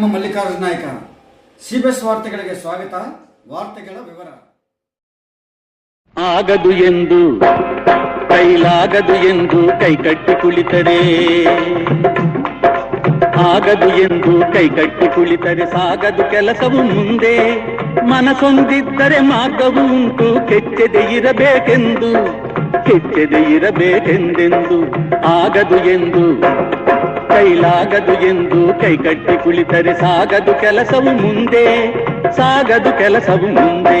ನಿಮ್ಮ Mallikarjuna B CBS ವಾರ್ತೆಗಳಿಗೆ ಸ್ವಾಗತ. ವಾರ್ತೆಗಳ ವಿವರ. ಆಗದು ಎಂದು, ಕೈಲಾಗದು ಎಂದು ಕೈಕಟ್ಟಿ ಕುಳಿತರೆ. ಆಗದು ಎಂದು ಕೈಕಟ್ಟಿ ಕುಳಿತರೆ, ಸಾಗದು ಕೆಲಸವು ಮುಂದೆ. ಮನಸೊಂದಿದ್ದರೆ ಮಾರ್ಗವು ಉಂಟು ಕೆಚ್ಚದೆ ಇರಬೇಕೆಂದು. ಕೆಚ್ಚದೆ ಇರಬೇಕೆಂದೆಂದು, ಆಗದು ಎಂದು. ಕೈಲಾಗದು ಎಂದು ಕೈಕಟ್ಟಿ ಕುಳಿತರೆ ಸಾಗದು ಕೆಲಸವು ಮುಂದೆ ಸಾಗದು ಕೆಲಸವು ಮುಂದೆ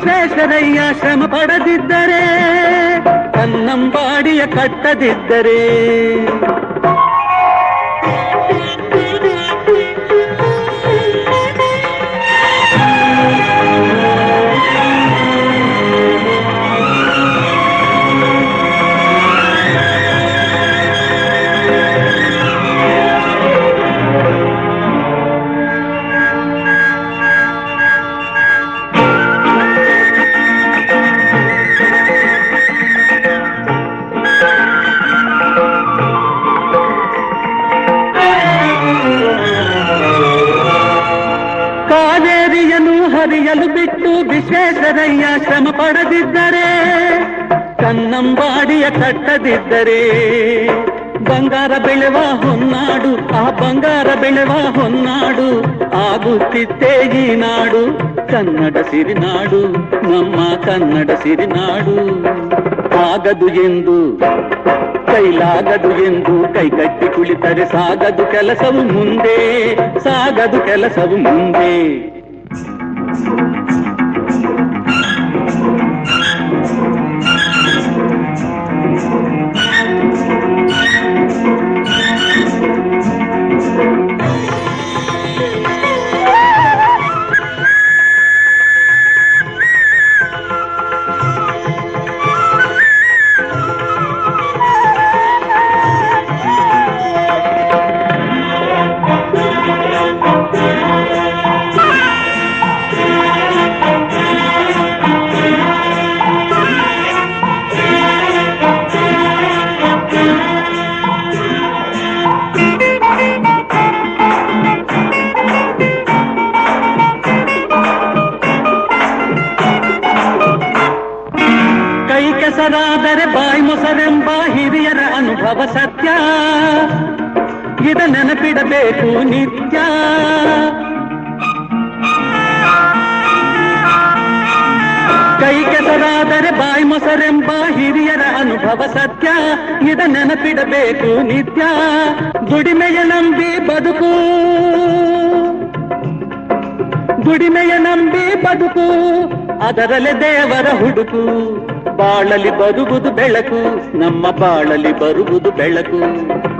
ವಿಶ್ವೇಶ್ವರಯ್ಯ ಶ್ರಮ ಪಡದಿದ್ದರೆ ಕನ್ನಂಬಾಡಿಯ ಕಟ್ಟದಿದ್ದರೆ ವಿಶ್ವೇಶ್ವರಯ್ಯ ಶ್ರಮ ಪಡೆದಿದ್ದರೆ ಕನ್ನಂಬಾಡಿಯ ಕಟ್ಟದಿದ್ದರೆ ಬಂಗಾರ ಬೆಳೆವ ಹೊನ್ನಾಡು, ಆ ಬಂಗಾರ ಬೆಳೆವ ಹೊನ್ನಾಡು, ಆಗುತ್ತಿತ್ತೇ ಈ ನಾಡು, ಕನ್ನಡ ಸಿರಿನಾಡು, ನಮ್ಮ ಕನ್ನಡ ಸಿರಿನಾಡು. ಆಗದು ಎಂದು, ಕೈಲಾಗದು ಎಂದು, ಕೈಗಟ್ಟಿ ಕುಳಿತರೆ ಸಾಗದು ಕೆಲಸವು ಮುಂದೆ, ಸಾಗದು ಕೆಲಸವು ಮುಂದೆ. ನೆನಪಿಡಬೇಕು ನಿತ್ಯ. ಕೈ ಕೆಸರಾದರೆ ಬಾಯಿ ಮೊಸರೆಂಬ ಹಿರಿಯರ ಅನುಭವ ಸತ್ಯ. ಇದ ನೆನಪಿಡಬೇಕು ನಿತ್ಯ. ದುಡಿಮೆಯ ನಂಬಿ ಬದುಕು. ದುಡಿಮೆಯ ನಂಬಿ ಬದುಕು. ಅದರಲ್ಲಿ ದೇವರ ಹುಡುಕು. ಬಾಳಲಿ ಬರುವುದು ಬೆಳಕು. ನಮ್ಮ ಬಾಳಲಿ ಬರುವುದು ಬೆಳಕು.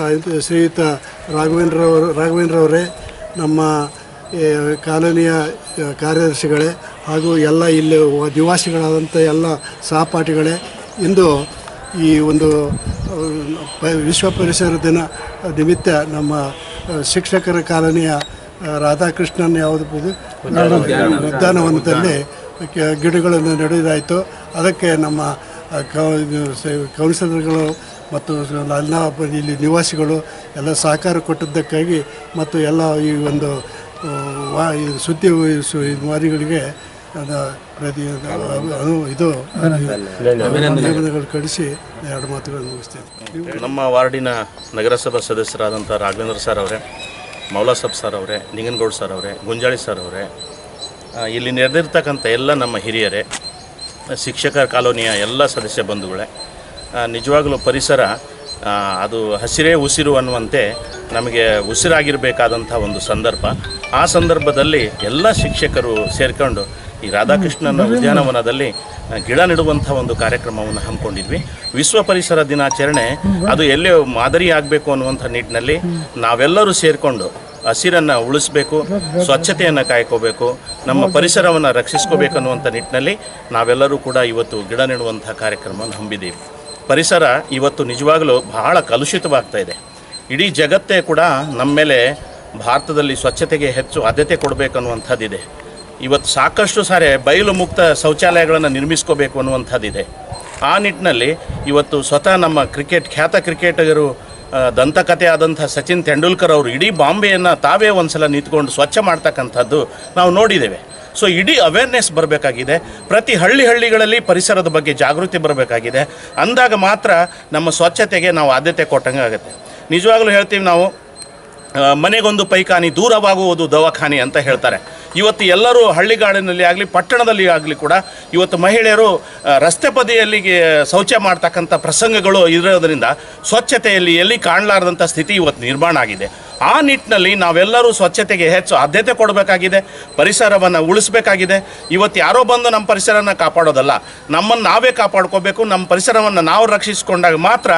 ಸಾಹಿತ್ಯ ಶ್ರೀಯುತ ರಾಘವೇಂದ್ರವರು ರಾಘವೇಂದ್ರವರೇ ನಮ್ಮ ಕಾಲೋನಿಯ ಕಾರ್ಯದರ್ಶಿಗಳೇ ಹಾಗೂ ಎಲ್ಲ ಇಲ್ಲಿ ನಿವಾಸಿಗಳಾದಂಥ ಎಲ್ಲ ಸಹಪಾಠಿಗಳೇ ಇಂದು ಈ ಒಂದು ವಿಶ್ವ ಪರಿಸರ ದಿನ ನಿಮಿತ್ತ ನಮ್ಮ ಶಿಕ್ಷಕರ ಕಾಲೋನಿಯ ರಾಧಾಕೃಷ್ಣನ್ ಯಾವುದು? ಉದ್ಯಾನವನದಲ್ಲಿ ಗಿಡಗಳನ್ನು ನೆಡುವುದಾಯಿತು ಅದಕ್ಕೆ ನಮ್ಮ ಕೌನ್ಸಿಲರ್ಗಳು ಮತ್ತು ಎಲ್ಲ ಇಲ್ಲಿ ನಿವಾಸಿಗಳು ಎಲ್ಲ ಸಹಕಾರ ಕೊಟ್ಟಿದ್ದಕ್ಕಾಗಿ ಮತ್ತು ಎಲ್ಲ ಈ ಒಂದು ವಾ ಸುದ್ದಿ ವಾರಿಗಳಿಗೆ ಪ್ರತಿ ಇದು ಅಭಿನಂದನೆಗಳು ಕಳಿಸಿ ಎರಡು ಮಾತುಗಳನ್ನು ಮುಗಿಸ್ತೇನೆ. ನಮ್ಮ ವಾರ್ಡಿನ ನಗರಸಭಾ ಸದಸ್ಯರಾದಂಥ ರಾಘವೇಂದ್ರ ಸರ್ ಅವರೇ ಮೌಲಾಸಬ್ ಸರ್ ಅವರೇ ನಿಂಗನಗೌಡ ಸರ್ ಅವರೇ ಗುಂಜಾಳಿ ಸರ್ ಅವರೇ ಇಲ್ಲಿ ನೆರೆದಿರ್ತಕ್ಕಂಥ ಎಲ್ಲ ನಮ್ಮ ಹಿರಿಯರೇ ಶಿಕ್ಷಕರ ಕಾಲೋನಿಯ ಎಲ್ಲ ಸದಸ್ಯ ಬಂಧುಗಳೇ ನಿಜವಾಗಲೂ ಪರಿಸರ ಅದು ಹಸಿರೇ ಉಸಿರು ಅನ್ನುವಂತೆ ನಮಗೆ ಉಸಿರಾಗಿರಬೇಕಾದಂಥ ಒಂದು ಸಂದರ್ಭ. ಆ ಸಂದರ್ಭದಲ್ಲಿ ಎಲ್ಲ ಶಿಕ್ಷಕರು ಸೇರಿಕೊಂಡು ಈ ರಾಧಾಕೃಷ್ಣನ ಉದ್ಯಾನವನದಲ್ಲಿ ಗಿಡ ನೆಡುವಂಥ ಒಂದು ಕಾರ್ಯಕ್ರಮವನ್ನು ಹಮ್ಮಿಕೊಂಡಿದ್ವಿ. ವಿಶ್ವ ಪರಿಸರ ದಿನಾಚರಣೆ ಅದು ಎಲ್ಲೇ ಮಾದರಿ ಆಗಬೇಕು ಅನ್ನುವಂಥ ನಿಟ್ಟಿನಲ್ಲಿ ನಾವೆಲ್ಲರೂ ಸೇರಿಕೊಂಡು ಹಸಿರನ್ನು ಉಳಿಸ್ಬೇಕು ಸ್ವಚ್ಛತೆಯನ್ನು ಕಾಯ್ಕೋಬೇಕು ನಮ್ಮ ಪರಿಸರವನ್ನು ರಕ್ಷಿಸ್ಕೋಬೇಕನ್ನುವಂಥ ನಿಟ್ಟಿನಲ್ಲಿ ನಾವೆಲ್ಲರೂ ಕೂಡ ಇವತ್ತು ಗಿಡ ನೆಡುವಂಥ ಕಾರ್ಯಕ್ರಮವನ್ನು ಹಮ್ಮಿದ್ದೀವಿ. ಪರಿಸರ ಇವತ್ತು ನಿಜವಾಗಲೂ ಬಹಳ ಕಲುಷಿತವಾಗ್ತಾ ಇದೆ. ಇಡೀ ಜಗತ್ತೇ ಕೂಡ ನಮ್ಮ ಮೇಲೆ ಭಾರತದಲ್ಲಿ ಸ್ವಚ್ಛತೆಗೆ ಹೆಚ್ಚು ಆದ್ಯತೆ ಕೊಡಬೇಕನ್ನುವಂಥದ್ದಿದೆ. ಇವತ್ತು ಸಾಕಷ್ಟು ಸಾರಿ ಬಯಲು ಮುಕ್ತ ಶೌಚಾಲಯಗಳನ್ನು ನಿರ್ಮಿಸ್ಕೋಬೇಕು ಅನ್ನುವಂಥದ್ದಿದೆ. ಆ ನಿಟ್ಟಿನಲ್ಲಿ ಇವತ್ತು ಸ್ವತಃ ನಮ್ಮ ಕ್ರಿಕೆಟ್, ಖ್ಯಾತ ಕ್ರಿಕೆಟಿಗರು ದಂತಕತೆ ಆದಂಥ ಸಚಿನ್ ತೆಂಡೂಲ್ಕರ್ ಅವರು ಇಡೀ ಬಾಂಬೆಯನ್ನು ತಾವೇ ಒಂದ್ಸಲ ನಿಂತ್ಕೊಂಡು ಸ್ವಚ್ಛ ಮಾಡ್ತಕ್ಕಂಥದ್ದು ನಾವು ನೋಡಿದ್ದೇವೆ. ಸೊ ಇಡೀ ಅವೇರ್ನೆಸ್ ಬರಬೇಕಾಗಿದೆ. ಪ್ರತಿ ಹಳ್ಳಿ ಹಳ್ಳಿಗಳಲ್ಲಿ ಪರಿಸರದ ಬಗ್ಗೆ ಜಾಗೃತಿ ಬರಬೇಕಾಗಿದೆ. ಅಂದಾಗ ಮಾತ್ರ ನಮ್ಮ ಸ್ವಚ್ಛತೆಗೆ ನಾವು ಆದ್ಯತೆ ಕೊಟ್ಟಂಗೆ ಆಗುತ್ತೆ. ನಿಜವಾಗ್ಲೂ ಹೇಳ್ತೀವಿ ನಾವು ಮನೆಗೊಂದು ಪೈಖಾನಿ ದೂರವಾಗುವುದು ದವಾಖಾನಿ ಅಂತ ಹೇಳ್ತಾರೆ. ಇವತ್ತು ಎಲ್ಲರೂ ಹಳ್ಳಿಗಾಡಿನಲ್ಲಿ ಆಗಲಿ, ಪಟ್ಟಣದಲ್ಲಿ ಆಗಲಿ ಕೂಡ ಇವತ್ತು ಮಹಿಳೆಯರು ರಸ್ತೆ ಬದಿಯಲ್ಲಿಗೆ ಶೌಚ ಮಾಡ್ತಕ್ಕಂಥ ಪ್ರಸಂಗಗಳು ಇರೋದರಿಂದ ಸ್ವಚ್ಛತೆಯಲ್ಲಿ ಎಲ್ಲಿ ಕಾಣಲಾರದಂಥ ಸ್ಥಿತಿ ಇವತ್ತು ನಿರ್ಮಾಣ ಆಗಿದೆ. ಆ ನಿಟ್ಟಿನಲ್ಲಿ ನಾವೆಲ್ಲರೂ ಸ್ವಚ್ಛತೆಗೆ ಹೆಚ್ಚು ಆದ್ಯತೆ ಕೊಡಬೇಕಾಗಿದೆ, ಪರಿಸರವನ್ನು ಉಳಿಸಬೇಕಾಗಿದೆ. ಇವತ್ತು ಯಾರೋ ಬಂದು ನಮ್ಮ ಪರಿಸರನ ಕಾಪಾಡೋದಲ್ಲ, ನಮ್ಮನ್ನು ನಾವೇ ಕಾಪಾಡ್ಕೋಬೇಕು, ನಮ್ಮ ಪರಿಸರವನ್ನು ನಾವು ರಕ್ಷಿಸಿಕೊಂಡಾಗ ಮಾತ್ರ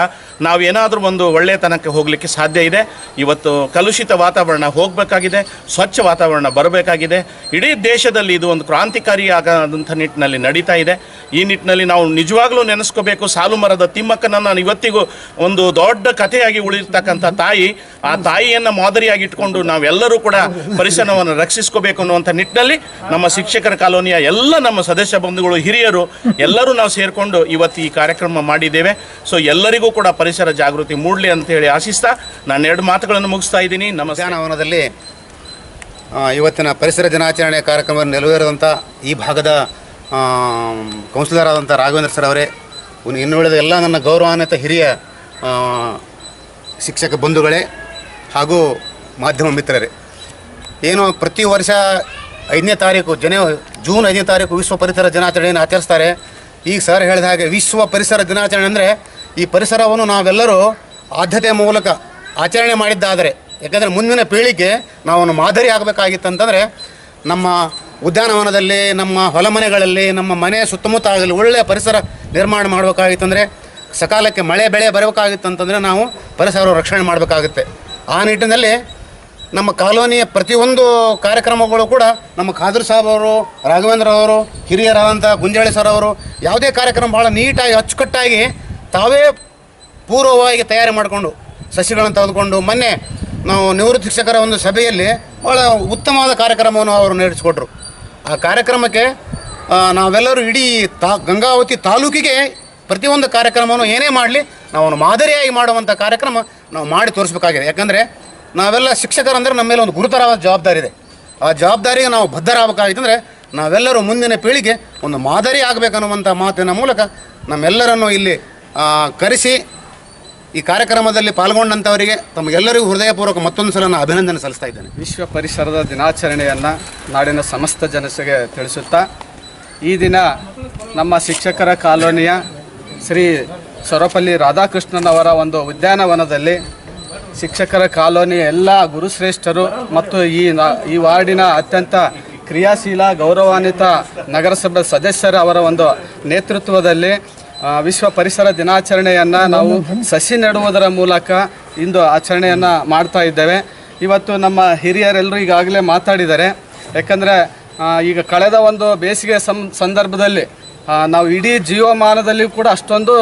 ನಾವು ಏನಾದರೂ ಒಂದು ಒಳ್ಳೆಯತನಕ್ಕೆ ಹೋಗಲಿಕ್ಕೆ ಸಾಧ್ಯ ಇದೆ. ಇವತ್ತು ಕಲುಷಿತ ವಾತಾವರಣ ಹೋಗಬೇಕಾಗಿದೆ, ಸ್ವಚ್ಛ ವಾತಾವರಣ ಬರಬೇಕಾಗಿದೆ. ಇಡೀ ದೇಶದಲ್ಲಿ ಇದು ಒಂದು ಕ್ರಾಂತಿಕಾರಿ ಆಗೋದಂಥ ನಿಟ್ಟಿನಲ್ಲಿ ನಡೀತಾ ಇದೆ. ಈ ನಿಟ್ಟಿನಲ್ಲಿ ನಾವು ನಿಜವಾಗ್ಲೂ ನೆನೆಸ್ಕೋಬೇಕು. ಸಾಲು ಮರದ ತಿಮ್ಮಕ್ಕನನ್ನು ಇವತ್ತಿಗೂ ಒಂದು ದೊಡ್ಡ ಕಥೆಯಾಗಿ ಉಳಿರ್ತಕ್ಕಂಥ ತಾಯಿ, ಆ ತಾಯಿಯನ್ನು ಮಾದರಿಯಾಗಿ ಇಟ್ಕೊಂಡು ನಾವೆಲ್ಲರೂ ಕೂಡ ಪರಿಸರವನ್ನು ರಕ್ಷಿಸ್ಕೋಬೇಕು ಅನ್ನುವಂಥ ನಿಟ್ಟಿನಲ್ಲಿ ನಮ್ಮ ಶಿಕ್ಷಕರ ಕಾಲೋನಿಯ ಎಲ್ಲ ನಮ್ಮ ಸದಸ್ಯ ಬಂಧುಗಳು, ಹಿರಿಯರು ಎಲ್ಲರೂ ನಾವು ಸೇರಿಕೊಂಡು ಇವತ್ತು ಈ ಕಾರ್ಯಕ್ರಮ ಮಾಡಿದ್ದೇವೆ. ಸೊ ಎಲ್ಲರಿಗೂ ಕೂಡ ಪರಿಸರ ಜಾಗೃತಿ ಮೂಡಲಿ ಅಂತ ಹೇಳಿ ಆಶಿಸ್ತಾ ನಾನು ಎರಡು ಮಾತುಗಳನ್ನು ಮುಗಿಸ್ತಾ ಇದ್ದೀನಿ. ನಮ್ಮ ಧ್ಯಾನವನದಲ್ಲಿ ಇವತ್ತಿನ ಪರಿಸರ ದಿನಾಚರಣೆ ಕಾರ್ಯಕ್ರಮ ನೆರವೇರಿದಂಥ ಈ ಭಾಗದ ಕೌನ್ಸಿಲರ್ ಆದಂಥ ರಾಘವೇಂದ್ರ ಸರ್ ಅವರೇ, ಇನ್ನು ಉಳಿದ ಎಲ್ಲ ನನ್ನ ಗೌರವಾನ್ವಿತ ಹಿರಿಯ ಶಿಕ್ಷಕ ಬಂಧುಗಳೇ ಹಾಗೂ ಮಾಧ್ಯಮ ಮಿತ್ರರೇ, ಏನು ಪ್ರತಿ ವರ್ಷ ಐದನೇ ತಾರೀಕು ಜನ, ಜೂನ್ ಐದನೇ ತಾರೀಕು ವಿಶ್ವ ಪರಿಸರ ದಿನಾಚರಣೆಯನ್ನು ಆಚರಿಸ್ತಾರೆ. ಈಗ ಸರ್ ಹೇಳಿದ ಹಾಗೆ ವಿಶ್ವ ಪರಿಸರ ದಿನಾಚರಣೆ ಅಂದರೆ ಈ ಪರಿಸರವನ್ನು ನಾವೆಲ್ಲರೂ ಆದ್ಯತೆಯ ಮೂಲಕ ಆಚರಣೆ ಮಾಡಿದ್ದಾದರೆ, ಯಾಕಂದರೆ ಮುಂದಿನ ಪೀಳಿಗೆ ನಾವು ಮಾದರಿ ಆಗಬೇಕಾಗಿತ್ತಂತಂದರೆ ನಮ್ಮ ಉದ್ಯಾನವನದಲ್ಲಿ, ನಮ್ಮ ಹೊಲಮನೆಗಳಲ್ಲಿ, ನಮ್ಮ ಮನೆ ಸುತ್ತಮುತ್ತ ಆಗಲಿ ಒಳ್ಳೆಯ ಪರಿಸರ ನಿರ್ಮಾಣ ಮಾಡಬೇಕಾಗಿತ್ತಂದರೆ ಸಕಾಲಕ್ಕೆ ಮಳೆ, ಬೆಳೆ ಬರಬೇಕಾಗಿತ್ತಂತಂದರೆ ನಾವು ಪರಿಸರ ರಕ್ಷಣೆ ಮಾಡಬೇಕಾಗುತ್ತೆ. ಆ ನಿಟ್ಟಿನಲ್ಲಿ ನಮ್ಮ ಕಾಲೋನಿಯ ಪ್ರತಿಯೊಂದು ಕಾರ್ಯಕ್ರಮಗಳು ಕೂಡ ನಮ್ಮ ಖಾದರ್ ಸಾಬ್ ಅವರು, ರಾಘವೇಂದ್ರ ಅವರು ಹಿರಿಯರಾದಂಥ ಗುಂಜಾಳಿ ಸರ್ ಅವರು ಯಾವುದೇ ಕಾರ್ಯಕ್ರಮ ಭಾಳ ನೀಟಾಗಿ, ಅಚ್ಚುಕಟ್ಟಾಗಿ ತಾವೇ ಪೂರ್ವವಾಗಿ ತಯಾರಿ ಮಾಡಿಕೊಂಡು, ಸಸಿಗಳನ್ನು ತೆಗೆದುಕೊಂಡು ಮೊನ್ನೆ ನಾವು ನಿವೃತ್ತ ಶಿಕ್ಷಕರ ಒಂದು ಸಭೆಯಲ್ಲಿ ಭಾಳ ಉತ್ತಮವಾದ ಕಾರ್ಯಕ್ರಮವನ್ನು ಅವರು ನಡೆಸಿಕೊಟ್ರು. ಆ ಕಾರ್ಯಕ್ರಮಕ್ಕೆ ನಾವೆಲ್ಲರೂ ಇಡೀ ತಾ, ಗಂಗಾವತಿ ತಾಲೂಕಿಗೆ ಪ್ರತಿಯೊಂದು ಕಾರ್ಯಕ್ರಮವನ್ನು ಏನೇ ಮಾಡಲಿ, ನಾವು ಮಾದರಿಯಾಗಿ ಮಾಡುವಂಥ ಕಾರ್ಯಕ್ರಮ ನಾವು ಮಾಡಿ ತೋರಿಸ್ಬೇಕಾಗಿದೆ. ಯಾಕಂದರೆ ನಾವೆಲ್ಲ ಶಿಕ್ಷಕರಂದರೆ ನಮ್ಮ ಮೇಲೆ ಒಂದು ಗುರುತರವಾದ ಜವಾಬ್ದಾರಿ ಇದೆ. ಆ ಜವಾಬ್ದಾರಿಗೆ ನಾವು ಬದ್ಧರಾಗಬೇಕಾಗಿತ್ತಂದರೆ ನಾವೆಲ್ಲರೂ ಮುಂದಿನ ಪೀಳಿಗೆ ಒಂದು ಮಾದರಿ ಆಗಬೇಕನ್ನುವಂಥ ಮಾತಿನ ಮೂಲಕ ನಮ್ಮೆಲ್ಲರನ್ನು ಇಲ್ಲಿ ಕರೆಸಿ ಈ ಕಾರ್ಯಕ್ರಮದಲ್ಲಿ ಪಾಲ್ಗೊಂಡಂಥವರಿಗೆ ತಮಗೆಲ್ಲರಿಗೂ ಹೃದಯಪೂರ್ವಕ ಮತ್ತೊಂದು ಸಲ ನಾನು ಅಭಿನಂದನೆ ಸಲ್ಲಿಸ್ತಾ ಇದ್ದೇನೆ. ವಿಶ್ವ ಪರಿಸರದ ದಿನಾಚರಣೆಯನ್ನು ನಾಡಿನ ಸಮಸ್ತ ಜನಸೆಗೆ ತಿಳಿಸುತ್ತಾ, ಈ ದಿನ ನಮ್ಮ ಶಿಕ್ಷಕರ ಕಾಲೋನಿಯ ಶ್ರೀ ಸರ್ವಪಲ್ಲಿ ಅವರ ಒಂದು ಉದ್ಯಾನವನದಲ್ಲಿ ಶಿಕ್ಷಕರ ಕಾಲೋನಿ ಎಲ್ಲ ಗುರುಶ್ರೇಷ್ಠರು ಮತ್ತು ಈ ಈ ವಾರ್ಡಿನ ಅತ್ಯಂತ ಕ್ರಿಯಾಶೀಲ, ಗೌರವಾನ್ವಿತ ನಗರಸಭೆ ಸದಸ್ಯರ ಅವರ ಒಂದು ನೇತೃತ್ವದಲ್ಲಿ ವಿಶ್ವ ಪರಿಸರ ದಿನಾಚರಣೆಯನ್ನು ನಾವು ಸಸಿ ನೆಡುವುದರ ಮೂಲಕ ಇಂದು ಆಚರಣೆಯನ್ನು ಮಾಡ್ತಾ ಇದ್ದೇವೆ. ಇವತ್ತು ನಮ್ಮ ಹಿರಿಯರೆಲ್ಲರೂ ಈಗಾಗಲೇ ಮಾತಾಡಿದ್ದಾರೆ. ಯಾಕಂದರೆ ಈಗ ಕಳೆದ ಒಂದು ಬೇಸಿಗೆ ಸಂದರ್ಭದಲ್ಲಿ ನಾವು ಇಡೀ ಜೀವಮಾನದಲ್ಲಿ ಕೂಡ ಅಷ್ಟೊಂದು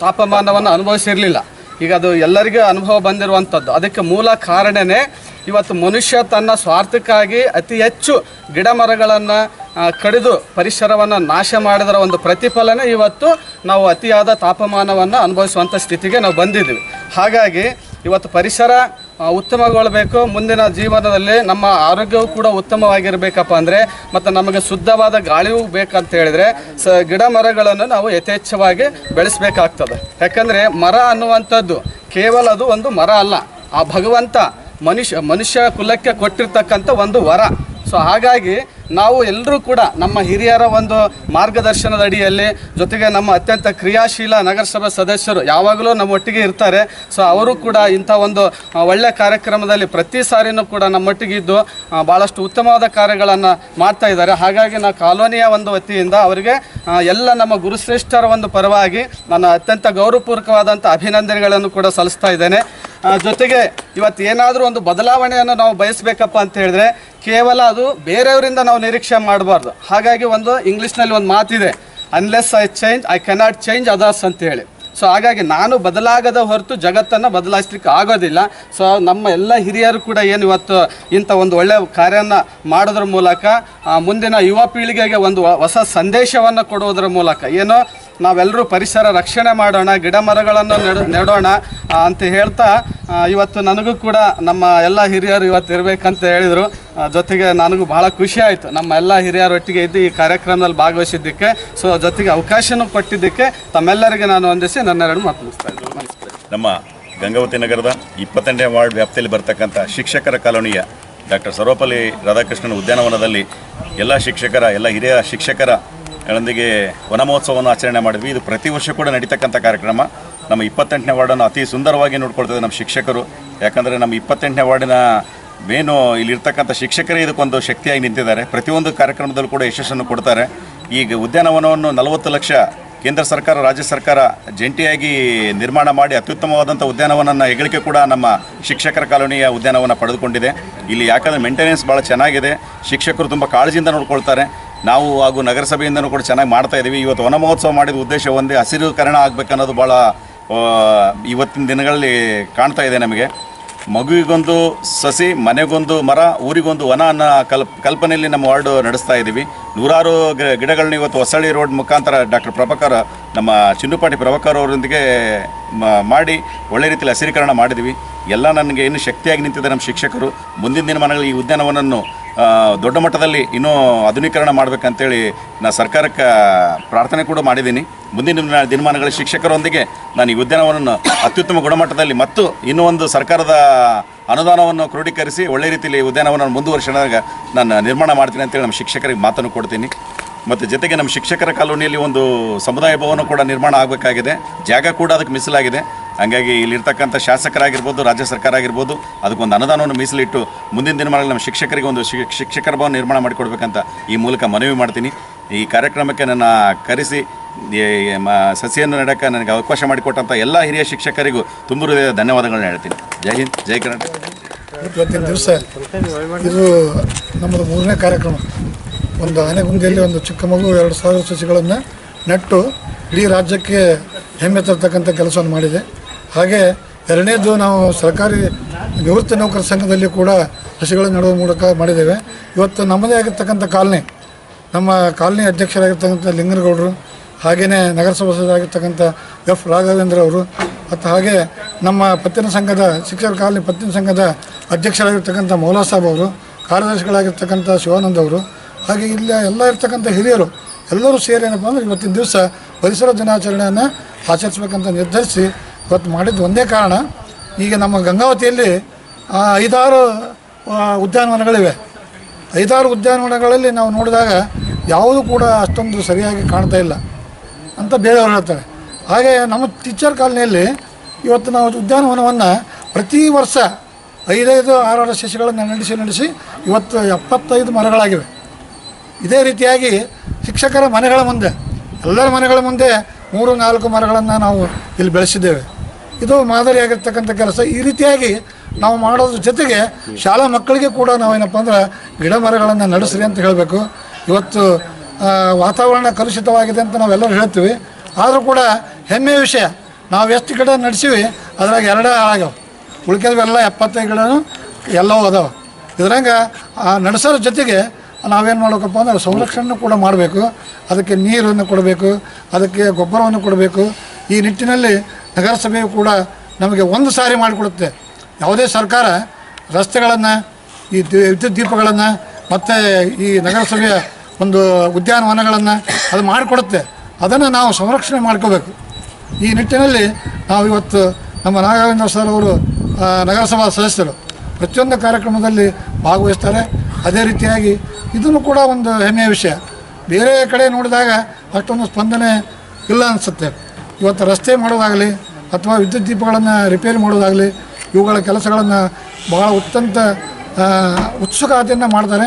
ತಾಪಮಾನವನ್ನು ಅನುಭವಿಸಿರಲಿಲ್ಲ. ಈಗ ಅದು ಎಲ್ಲರಿಗೂ ಅನುಭವ ಬಂದಿರುವಂಥದ್ದು. ಅದಕ್ಕೆ ಮೂಲ ಕಾರಣನೇ ಇವತ್ತು ಮನುಷ್ಯ ತನ್ನ ಸ್ವಾರ್ಥಕ್ಕಾಗಿ ಅತಿ ಹೆಚ್ಚು ಗಿಡ ಮರಗಳನ್ನು ಕಡಿದು ಪರಿಸರವನ್ನು ನಾಶ ಮಾಡಿದರ ಒಂದು ಪ್ರತಿಫಲನೆ ಇವತ್ತು ನಾವು ಅತಿಯಾದ ತಾಪಮಾನವನ್ನು ಅನುಭವಿಸುವಂಥ ಸ್ಥಿತಿಗೆ ನಾವು ಬಂದಿದ್ದೀವಿ. ಹಾಗಾಗಿ ಇವತ್ತು ಪರಿಸರ ಉತ್ತಮಗೊಳ್ಳಬೇಕು ಮುಂದಿನ ಜೀವನದಲ್ಲಿ ನಮ್ಮ ಆರೋಗ್ಯವು ಕೂಡ ಉತ್ತಮವಾಗಿರಬೇಕಪ್ಪ ಅಂದರೆ, ಮತ್ತು ನಮಗೆ ಶುದ್ಧವಾದ ಗಾಳಿಯೂ ಬೇಕಂತ ಹೇಳಿದರೆ, ಸ, ಗಿಡ ಮರಗಳನ್ನು ನಾವು ಯಥೇಚ್ಛವಾಗಿ ಬೆಳೆಸಬೇಕಾಗ್ತದೆ. ಯಾಕಂದರೆ ಮರ ಅನ್ನುವಂಥದ್ದು ಕೇವಲ ಅದು ಒಂದು ಮರ ಅಲ್ಲ, ಆ ಭಗವಂತ ಮನುಷ್ಯ ಮನುಷ್ಯ ಕುಲಕ್ಕೆ ಕೊಟ್ಟಿರ್ತಕ್ಕಂಥ ಒಂದು ವರ. ಸೊ ಹಾಗಾಗಿ ನಾವು ಎಲ್ಲರೂ ಕೂಡ ನಮ್ಮ ಹಿರಿಯರ ಒಂದು ಮಾರ್ಗದರ್ಶನದ ಅಡಿಯಲ್ಲಿ ಜೊತೆಗೆ ನಮ್ಮ ಅತ್ಯಂತ ಕ್ರಿಯಾಶೀಲ ನಗರಸಭೆ ಸದಸ್ಯರು ಯಾವಾಗಲೂ ನಮ್ಮ ಒಟ್ಟಿಗೆ ಇರ್ತಾರೆ. ಸೊ ಅವರು ಕೂಡ ಇಂಥ ಒಂದು ಒಳ್ಳೆಯ ಕಾರ್ಯಕ್ರಮದಲ್ಲಿ ಪ್ರತಿ ಸಾರಿನೂ ಕೂಡ ನಮ್ಮೊಟ್ಟಿಗಿದ್ದು ಭಾಳಷ್ಟು ಉತ್ತಮವಾದ ಕಾರ್ಯಗಳನ್ನು ಮಾಡ್ತಾ ಇದ್ದಾರೆ. ಹಾಗಾಗಿ ನಾ ಕಾಲೋನಿಯ ಒಂದು ವತಿಯಿಂದ ಅವರಿಗೆ ಎಲ್ಲ ನಮ್ಮ ಗುರುಶ್ರೇಷ್ಠರ ಒಂದು ಪರವಾಗಿ ನನ್ನ ಅತ್ಯಂತ ಗೌರವಪೂರ್ವಕವಾದಂಥ ಅಭಿನಂದನೆಗಳನ್ನು ಕೂಡ ಸಲ್ಲಿಸ್ತಾ ಇದ್ದೇನೆ. ಜೊತೆಗೆ ಇವತ್ತು ಏನಾದರೂ ಒಂದು ಬದಲಾವಣೆಯನ್ನು ನಾವು ಬಯಸಬೇಕಪ್ಪ ಅಂತ ಹೇಳಿದ್ರೆ ಕೇವಲ ಅದು ಬೇರೆಯವರಿಂದ ನಾವು ನಿರೀಕ್ಷೆ ಮಾಡಬಾರ್ದು. ಹಾಗಾಗಿ ಒಂದು ಇಂಗ್ಲೀಷ್ನಲ್ಲಿ ಒಂದು ಮಾತಿದೆ unless I change I cannot change others ಅಂತ ಹೇಳಿ. ಸೊ ಹಾಗಾಗಿ ನಾನು ಬದಲಾಗದ ಹೊರತು ಜಗತ್ತನ್ನು ಬದಲಾಯಿಸ್ಲಿಕ್ಕೆ ಆಗೋದಿಲ್ಲ. ಸೊ ನಮ್ಮ ಎಲ್ಲ ಹಿರಿಯರು ಕೂಡ ಏನು ಇವತ್ತು ಇಂಥ ಒಂದು ಒಳ್ಳೆಯ ಕಾರ್ಯನ ಮಾಡೋದ್ರ ಮೂಲಕ ಮುಂದಿನ ಯುವ ಪೀಳಿಗೆಗೆ ಒಂದು ಹೊಸ ಸಂದೇಶವನ್ನು ಕೊಡುವುದರ ಮೂಲಕ, ಏನು ನಾವೆಲ್ಲರೂ ಪರಿಸರ ರಕ್ಷಣೆ ಮಾಡೋಣ, ಗಿಡ ಮರಗಳನ್ನು ನೆಡ, ನೆಡೋಣ ಅಂತ ಹೇಳ್ತಾ ಇವತ್ತು ನನಗೂ ಕೂಡ ನಮ್ಮ ಎಲ್ಲ ಹಿರಿಯರು ಇವತ್ತು ಇರಬೇಕಂತ ಹೇಳಿದರು. ಜೊತೆಗೆ ನನಗೂ ಬಹಳ ಖುಷಿ ಆಯಿತು. ನಮ್ಮ ಎಲ್ಲ ಹಿರಿಯರೊಟ್ಟಿಗೆ ಇದ್ದು ಈ ಕಾರ್ಯಕ್ರಮದಲ್ಲಿ ಭಾಗವಹಿಸಿದ್ದಕ್ಕೆ. ಸೊ ಜೊತೆಗೆ ಅವಕಾಶನೂ ಕೊಟ್ಟಿದ್ದಕ್ಕೆ ತಮ್ಮೆಲ್ಲರಿಗೆ ನಾನು ಹೊಂದಿಸಿ ನನ್ನ ಎರಡು ಮಾತು ಇದ್ದೀನಿ. ನಮ್ಮ ಗಂಗಾವತಿ ನಗರದ ಇಪ್ಪತ್ತೆಂಟನೇ ವಾರ್ಡ್ ವ್ಯಾಪ್ತಿಯಲ್ಲಿ ಬರ್ತಕ್ಕಂಥ ಶಿಕ್ಷಕರ ಕಾಲೋನಿಯ ಡಾಕ್ಟರ್ ಸರ್ವಪಲ್ಲಿ ರಾಧಾಕೃಷ್ಣನ ಉದ್ಯಾನವನದಲ್ಲಿ ಎಲ್ಲ ಶಿಕ್ಷಕರ, ಎಲ್ಲ ಹಿರಿಯ ಶಿಕ್ಷಕರ ಗಳೊಂದಿಗೆ ವನ ಮಹೋತ್ಸವವನ್ನು ಆಚರಣೆ ಮಾಡಿದ್ವಿ. ಇದು ಪ್ರತಿ ವರ್ಷ ಕೂಡ ನಡೀತಕ್ಕಂಥ ಕಾರ್ಯಕ್ರಮ. ನಮ್ಮ ಇಪ್ಪತ್ತೆಂಟನೇ ವಾರ್ಡನ್ನು ಅತಿ ಸುಂದರವಾಗಿ ನೋಡ್ಕೊಳ್ತದೆ ನಮ್ಮ ಶಿಕ್ಷಕರು. ಯಾಕಂದರೆ ನಮ್ಮ ಇಪ್ಪತ್ತೆಂಟನೇ ವಾರ್ಡಿನ ಮೇನು ಇಲ್ಲಿರ್ತಕ್ಕಂಥ ಶಿಕ್ಷಕರೇ ಇದಕ್ಕೊಂದು ಶಕ್ತಿಯಾಗಿ ನಿಂತಿದ್ದಾರೆ. ಪ್ರತಿಯೊಂದು ಕಾರ್ಯಕ್ರಮದಲ್ಲೂ ಕೂಡ ಯಶಸ್ಸನ್ನು ಕೊಡ್ತಾರೆ. ಈಗ ಉದ್ಯಾನವನವನ್ನು ನಲವತ್ತು ಲಕ್ಷ ಕೇಂದ್ರ ಸರ್ಕಾರ, ರಾಜ್ಯ ಸರ್ಕಾರ ಜಂಟಿಯಾಗಿ ನಿರ್ಮಾಣ ಮಾಡಿ ಅತ್ಯುತ್ತಮವಾದಂಥ ಉದ್ಯಾನವನವನ್ನು ಹೆಗ್ಗಳಿಕೆ ಕೂಡ ನಮ್ಮ ಶಿಕ್ಷಕರ ಕಾಲೋನಿಯ ಉದ್ಯಾನವನ ಪಡೆದುಕೊಂಡಿದೆ. ಇಲ್ಲಿ ಯಾಕಂದರೆ ಮೇಂಟೆನೆನ್ಸ್ ಭಾಳ ಚೆನ್ನಾಗಿದೆ. ಶಿಕ್ಷಕರು ತುಂಬ ಕಾಳಜಿಯಿಂದ ನೋಡ್ಕೊಳ್ತಾರೆ. ನಾವು ಹಾಗೂ ನಗರಸಭೆಯಿಂದನೂ ಕೂಡ ಚೆನ್ನಾಗಿ ಮಾಡ್ತಾ ಇದ್ದೀವಿ ಇವತ್ತು ವನ ಮಹೋತ್ಸವ ಮಾಡಿದ ಉದ್ದೇಶ ಒಂದೇ, ಹಸಿರುಕರಣ ಆಗಬೇಕನ್ನೋದು ಭಾಳ ಇವತ್ತಿನ ದಿನಗಳಲ್ಲಿ ಕಾಣ್ತಾ ಇದೆ ನಮಗೆ. ಮಗುವಿಗೊಂದು ಸಸಿ, ಮನೆಗೊಂದು ಮರ, ಊರಿಗೊಂದು ವನ ಅನ್ನೋ ಕಲ್, ಕಲ್ಪನೆಯಲ್ಲಿ ನಮ್ಮ ವಾರ್ಡು ನಡೆಸ್ತಾ ಇದ್ದೀವಿ ನೂರಾರು ಗಿಡಗಳನ್ನ ಇವತ್ತು ಹೊಸಳ್ಳಿ ರೋಡ್ ಮುಖಾಂತರ ಡಾಕ್ಟರ್ ಪ್ರಭಾಕರ್, ನಮ್ಮ ಚಿನ್ನುಪಾಟಿ ಪ್ರಭಾಕರ್ ಅವರೊಂದಿಗೆ ಮಾಡಿ ಒಳ್ಳೆ ರೀತಿಯಲ್ಲಿ ಹಸಿರೀಕರಣ ಮಾಡಿದ್ವಿ. ಎಲ್ಲ ನನಗೆ ಏನು ಶಕ್ತಿಯಾಗಿ ನಿಂತಿದೆ ನಮ್ಮ ಶಿಕ್ಷಕರು. ಮುಂದಿನ ದಿನಮಾನಗಳಲ್ಲಿ ಈ ಉದ್ಯಾನವನವನ್ನು ದೊಡ್ಡ ಮಟ್ಟದಲ್ಲಿ ಇನ್ನೂ ಆಧುನೀಕರಣ ಮಾಡಬೇಕಂತೇಳಿ ನಾ ಸರ್ಕಾರಕ್ಕೆ ಪ್ರಾರ್ಥನೆ ಕೂಡ ಮಾಡಿದ್ದೀನಿ. ಮುಂದಿನ ದಿನ ದಿನಮಾನಗಳ ಶಿಕ್ಷಕರೊಂದಿಗೆ ನಾನು ಈ ಉದ್ಯಾನವನವನ್ನು ಅತ್ಯುತ್ತಮ ಗುಣಮಟ್ಟದಲ್ಲಿ ಮತ್ತು ಇನ್ನೂ ಒಂದು ಸರ್ಕಾರದ ಅನುದಾನವನ್ನು ಕ್ರೋಢೀಕರಿಸಿ ಒಳ್ಳೆ ರೀತಿಯಲ್ಲಿ ಉದ್ಯಾನವನವನ್ನು ಮುಂದುವರಿಸಿದಾಗ ನಾನು ನಿರ್ಮಾಣ ಮಾಡ್ತೀನಿ ಅಂತೇಳಿ ನಮ್ಮ ಶಿಕ್ಷಕರಿಗೆ ಮಾತನ್ನು ಕೊಡ್ತೀನಿ. ಮತ್ತು ಜೊತೆಗೆ ನಮ್ಮ ಶಿಕ್ಷಕರ ಕಾಲೋನಿಯಲ್ಲಿ ಒಂದು ಸಮುದಾಯ ಭವನ ಕೂಡ ನಿರ್ಮಾಣ ಆಗಬೇಕಾಗಿದೆ. ಜಾಗ ಕೂಡ ಅದಕ್ಕೆ ಮೀಸಲಾಗಿದೆ. ಹಾಗಾಗಿ ಇಲ್ಲಿರ್ತಕ್ಕಂಥ ಶಾಸಕರಾಗಿರ್ಬೋದು, ರಾಜ್ಯ ಸರ್ಕಾರ ಆಗಿರ್ಬೋದು ಅದಕ್ಕೊಂದು ಅನುದಾನವನ್ನು ಮೀಸಲಿಟ್ಟು ಮುಂದಿನ ದಿನಮಾನಗಳಲ್ಲಿ ನಮ್ಮ ಶಿಕ್ಷಕರಿಗೆ ಒಂದು ಶಿಕ್ಷಕರ ಭವನ ನಿರ್ಮಾಣ ಮಾಡಿಕೊಡ್ಬೇಕಂತ ಈ ಮೂಲಕ ಮನವಿ ಮಾಡ್ತೀನಿ. ಈ ಕಾರ್ಯಕ್ರಮಕ್ಕೆ ನನ್ನ ಕರೆಸಿ ಸಸಿಯನ್ನು ನೆಡಕ್ಕೆ ನನಗೆ ಅವಕಾಶ ಮಾಡಿಕೊಟ್ಟಂಥ ಎಲ್ಲ ಹಿರಿಯ ಶಿಕ್ಷಕರಿಗೂ ತುಂಬ ಹೃದಯದ ಧನ್ಯವಾದಗಳನ್ನ ಹೇಳ್ತೀನಿ. ಜೈ ಹಿಂದ್, ಜೈ ಕರ್ನಾಟಕ. ಇವತ್ತಿನ ದಿವಸ ಇದು ನಮ್ಮದು ಮೂರನೇ ಕಾರ್ಯಕ್ರಮ. ಒಂದು ಆನೆಗುಂದಿಯಲ್ಲಿ ಒಂದು ಚಿಕ್ಕ ಮಗು ಎರಡು ಸಾವಿರ ಸಸಿಗಳನ್ನು ನೆಟ್ಟು ಇಡೀ ರಾಜ್ಯಕ್ಕೆ ಹೆಮ್ಮೆ ತರ್ತಕ್ಕಂಥ ಕೆಲಸವನ್ನು ಮಾಡಿದೆ. ಹಾಗೆ ಎರಡನೇದು ನಾವು ಸರ್ಕಾರಿ ನಿವೃತ್ತ ನೌಕರ ಸಂಘದಲ್ಲಿ ಕೂಡ ಹಸಿಗಳನ್ನು ನೆಡುವ ಮೂಲಕ ಮಾಡಿದ್ದೇವೆ. ಇವತ್ತು ನಮ್ಮದೇ ಆಗಿರ್ತಕ್ಕಂಥ ಕಾಲನಿ, ನಮ್ಮ ಕಾಲನಿ ಅಧ್ಯಕ್ಷರಾಗಿರ್ತಕ್ಕಂಥ ಲಿಂಗನಗೌಡರು ಹಾಗೆಯೇ ನಗರಸಭಾ ಎಫ್ ರಾಘವೇಂದ್ರ ಅವರು, ಮತ್ತು ಹಾಗೆ ನಮ್ಮ ಪತ್ತಿನ ಸಂಘದ, ಶಿಕ್ಷಕರ ಕಾಲನಿ ಪತ್ತಿನ ಸಂಘದ ಅಧ್ಯಕ್ಷರಾಗಿರ್ತಕ್ಕಂಥ ಮೌಲಾ ಸಾಬ್ ಅವರು, ಕಾರ್ಯದರ್ಶಿಗಳಾಗಿರ್ತಕ್ಕಂಥ ಶಿವಾನಂದ್ ಅವರು, ಹಾಗೆ ಇಲ್ಲಿ ಎಲ್ಲ ಇರ್ತಕ್ಕಂಥ ಹಿರಿಯರು, ಎಲ್ಲರೂ ಸೇರಿ ಏನಪ್ಪ ಅಂದರೆ ಇವತ್ತಿನ ದಿವಸ ಪರಿಸರ ದಿನಾಚರಣೆಯನ್ನು ಆಚರಿಸಬೇಕಂತ ನಿರ್ಧರಿಸಿ ಇವತ್ತು ಮಾಡಿದ್ದು ಒಂದೇ ಕಾರಣ. ಈಗ ನಮ್ಮ ಗಂಗಾವತಿಯಲ್ಲಿ ಐದಾರು ಉದ್ಯಾನವನಗಳಿವೆ. ಐದಾರು ಉದ್ಯಾನವನಗಳಲ್ಲಿ ನಾವು ನೋಡಿದಾಗ ಯಾವುದು ಕೂಡ ಅಷ್ಟೊಂದು ಸರಿಯಾಗಿ ಕಾಣ್ತಾ ಇಲ್ಲ ಅಂತ ಬೇರೆಯವರು ಹೇಳ್ತಾರೆ. ಹಾಗೆ ನಮ್ಮ ಟೀಚರ್ ಕಾಲನಿಯಲ್ಲಿ ಇವತ್ತು ನಾವು ಉದ್ಯಾನವನವನ್ನು ಪ್ರತಿ ವರ್ಷ ಐದೈದು, ಆರಾರು ಸಸಿಗಳನ್ನು ನಡೆಸಿ ನಡೆಸಿ ಇವತ್ತು ಎಪ್ಪತ್ತೈದು ಮರಗಳಾಗಿವೆ. ಇದೇ ರೀತಿಯಾಗಿ ಶಿಕ್ಷಕರ ಮನೆಗಳ ಮುಂದೆ, ಎಲ್ಲರ ಮನೆಗಳ ಮುಂದೆ ಮೂರು, ನಾಲ್ಕು ಮರಗಳನ್ನು ನಾವು ಇಲ್ಲಿ ಬೆಳೆಸಿದ್ದೇವೆ. ಇದು ಮಾದರಿಯಾಗಿರ್ತಕ್ಕಂಥ ಕೆಲಸ. ಈ ರೀತಿಯಾಗಿ ನಾವು ಮಾಡೋದ್ರ ಜೊತೆಗೆ ಶಾಲಾ ಮಕ್ಕಳಿಗೆ ಕೂಡ ನಾವೇನಪ್ಪ ಅಂದ್ರೆ ಗಿಡ ಮರಗಳನ್ನು ನಡೆಸ್ರಿ ಅಂತ ಹೇಳಬೇಕು. ಇವತ್ತು ವಾತಾವರಣ ಕಲುಷಿತವಾಗಿದೆ ಅಂತ ನಾವೆಲ್ಲರೂ ಹೇಳ್ತೀವಿ. ಆದರೂ ಕೂಡ ಹೆಮ್ಮೆಯ ವಿಷಯ. ನಾವು ಎಷ್ಟು ಗಿಡ ನಡೆಸಿವಿ, ಅದ್ರಾಗ ಎರಡೇ ಆಗ್ಯಾವ ಉಳ್ಕೆದವೆಲ್ಲ ಎಪ್ಪತ್ತೈದು ಗಿಡನು ಎಲ್ಲವೂ ಅದಾವೆ. ಇದ್ರಂಗೆ ಆ ನಡೆಸೋದ್ರ ಜೊತೆಗೆ ನಾವೇನು ಮಾಡಬೇಕಪ್ಪ ಅಂದ್ರೆ ಸಂರಕ್ಷಣೆ ಕೂಡ ಮಾಡಬೇಕು. ಅದಕ್ಕೆ ನೀರನ್ನು ಕೊಡಬೇಕು, ಅದಕ್ಕೆ ಗೊಬ್ಬರವನ್ನು ಕೊಡಬೇಕು. ಈ ನಿಟ್ಟಿನಲ್ಲಿ ನಗರಸಭೆಯು ಕೂಡ ನಮಗೆ ಒಂದು ಸಾರಿ ಮಾಡಿಕೊಡುತ್ತೆ. ಯಾವುದೇ ಸರ್ಕಾರ ರಸ್ತೆಗಳನ್ನು, ಈ ವಿದ್ಯುತ್ ದೀಪಗಳನ್ನು, ಮತ್ತು ಈ ನಗರಸಭೆಯ ಒಂದು ಉದ್ಯಾನವನಗಳನ್ನು ಅದು ಮಾಡಿಕೊಡುತ್ತೆ. ಅದನ್ನು ನಾವು ಸಂರಕ್ಷಣೆ ಮಾಡ್ಕೋಬೇಕು. ಈ ನಿಟ್ಟಿನಲ್ಲಿ ನಾವು ಇವತ್ತು ನಮ್ಮ ನಾಗೇಂದ್ರ ಸರ್ ಅವರು ನಗರಸಭಾ ಸದಸ್ಯರು ಪ್ರತಿಯೊಂದು ಕಾರ್ಯಕ್ರಮದಲ್ಲಿ ಭಾಗವಹಿಸ್ತಾರೆ. ಅದೇ ರೀತಿಯಾಗಿ ಇದನ್ನು ಕೂಡ ಒಂದು ಹೆಮ್ಮೆಯ ವಿಷಯ. ಬೇರೆ ಕಡೆ ನೋಡಿದಾಗ ಅಷ್ಟೊಂದು ಸ್ಪಂದನೆ ಇಲ್ಲ ಅನಿಸುತ್ತೆ. ಇವತ್ತು ರಸ್ತೆ ಮಾಡೋದಾಗಲಿ ಅಥವಾ ವಿದ್ಯುತ್ ದೀಪಗಳನ್ನು ರಿಪೇರಿ ಮಾಡೋದಾಗಲಿ, ಇವುಗಳ ಕೆಲಸಗಳನ್ನು ಬಹಳ ಅತ್ಯಂತ ಉತ್ಸುಕತೆಯನ್ನು ಮಾಡ್ತಾರೆ.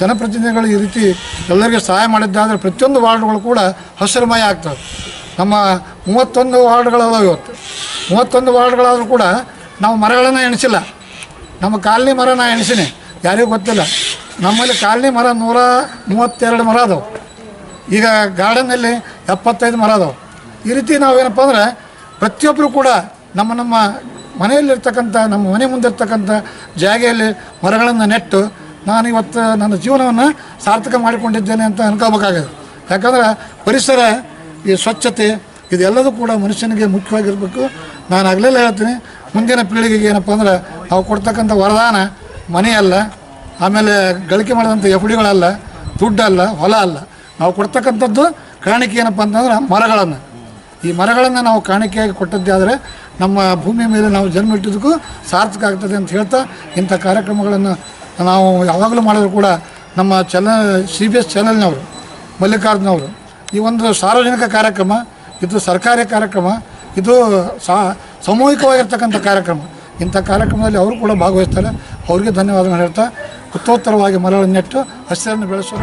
ಜನಪ್ರತಿನಿಧಿಗಳು ಈ ರೀತಿ ಎಲ್ಲರಿಗೆ ಸಹಾಯ ಮಾಡಿದ್ದಾದರೆ ಪ್ರತಿಯೊಂದು ವಾರ್ಡ್ಗಳು ಕೂಡ ಹಸಿರುಮಯ ಆಗ್ತವೆ. ನಮ್ಮ ಮೂವತ್ತೊಂದು ವಾರ್ಡ್ಗಳದಾವೆ ಇವತ್ತು. ಮೂವತ್ತೊಂದು ವಾರ್ಡ್ಗಳಾದರೂ ಕೂಡ ನಾವು ಮರಗಳನ್ನು ಎಣಿಸಿಲ್ಲ. ನಮ್ಮ ಕಾಲನಿ ಮರ ನಾ ಎಣಿಸಿನಿ. ಯಾರಿಗೂ ಗೊತ್ತಿಲ್ಲ. ನಮ್ಮಲ್ಲಿ ಕಾಲನಿ ಮರ ನೂರ ಮೂವತ್ತೆರಡು ಮರ ಅದಾವೆ. ಈಗ ಗಾರ್ಡನ್ನಲ್ಲಿ ಎಪ್ಪತ್ತೈದು ಮರ ಅದಾವೆ. ಈ ರೀತಿ ನಾವೇನಪ್ಪ ಅಂದ್ರೆ ಪ್ರತಿಯೊಬ್ಬರು ಕೂಡ ನಮ್ಮ ನಮ್ಮ ಮನೆಯಲ್ಲಿರ್ತಕ್ಕಂಥ, ನಮ್ಮ ಮನೆ ಮುಂದಿರ್ತಕ್ಕಂಥ ಜಾಗೆಯಲ್ಲಿ ಮರಗಳನ್ನು ನೆಟ್ಟು ನಾನು ಇವತ್ತು ನನ್ನ ಜೀವನವನ್ನು ಸಾರ್ಥಕ ಮಾಡಿಕೊಂಡಿದ್ದೇನೆ ಅಂತ ಅನ್ಕೋಬೇಕಾಗಿದೆ. ಯಾಕಂದ್ರೆ ಪರಿಸರ, ಈ ಸ್ವಚ್ಛತೆ ಇದೆಲ್ಲದೂ ಕೂಡ ಮನುಷ್ಯನಿಗೆ ಮುಖ್ಯವಾಗಿರಬೇಕು. ನಾನು ಆಗಲೆಲ್ಲ ಹೇಳ್ತೀನಿ, ಮುಂದಿನ ಪೀಳಿಗೆಗೆ ಏನಪ್ಪ ಅಂದ್ರೆ ನಾವು ಕೊಡ್ತಕ್ಕಂಥ ವರದಾನ ಮನೆಯಲ್ಲ ಆಮೇಲೆ ಗಳಿಕೆ ಮಾಡಿದಂಥ ಎಫ್ ಡಿಗಳಲ್ಲ ದುಡ್ಡಲ್ಲ, ಹೊಲ ಅಲ್ಲ. ನಾವು ಕೊಡ್ತಕ್ಕಂಥದ್ದು ಕಾಣಿಕೆ ಏನಪ್ಪ ಅಂತಂದ್ರೆ ಮರಗಳನ್ನು. ಈ ಮರಗಳನ್ನು ನಾವು ಕಾಣಿಕೆಯಾಗಿ ಕೊಟ್ಟದ್ದೇ ಆದರೆ ನಮ್ಮ ಭೂಮಿ ಮೇಲೆ ನಾವು ಜನ್ಮ ಇಟ್ಟಿದ್ದಕ್ಕೂ ಸಾರ್ಥಕ ಆಗ್ತದೆ ಅಂತ ಹೇಳ್ತಾ ಇಂಥ ಕಾರ್ಯಕ್ರಮಗಳನ್ನು ನಾವು ಯಾವಾಗಲೂ ಮಾಡಿದ್ರು ಕೂಡ ನಮ್ಮ ಚಲ ಸಿ ಬಿ ಎಸ್ ಚಾನಲ್ನವರು, ಮಲ್ಲಿಕಾರ್ಜುನವರು, ಈ ಒಂದು ಸಾರ್ವಜನಿಕ ಕಾರ್ಯಕ್ರಮ, ಇದು ಸರ್ಕಾರಿ ಕಾರ್ಯಕ್ರಮ, ಇದು ಸಾ, ಸಾಮೂಹಿಕವಾಗಿರ್ತಕ್ಕಂಥ ಕಾರ್ಯಕ್ರಮ. ಇಂಥ ಕಾರ್ಯಕ್ರಮದಲ್ಲಿ ಅವರು ಕೂಡ ಭಾಗವಹಿಸ್ತಾರೆ. ಅವರಿಗೆ ಧನ್ಯವಾದಗಳು ಹೇಳ್ತಾ ಉತ್ತೋತ್ತರವಾಗಿ ಮರಗಳನ್ನು ನೆಟ್ಟು ಹಸಿರನ್ನು ಬೆಳೆಸೋಣ.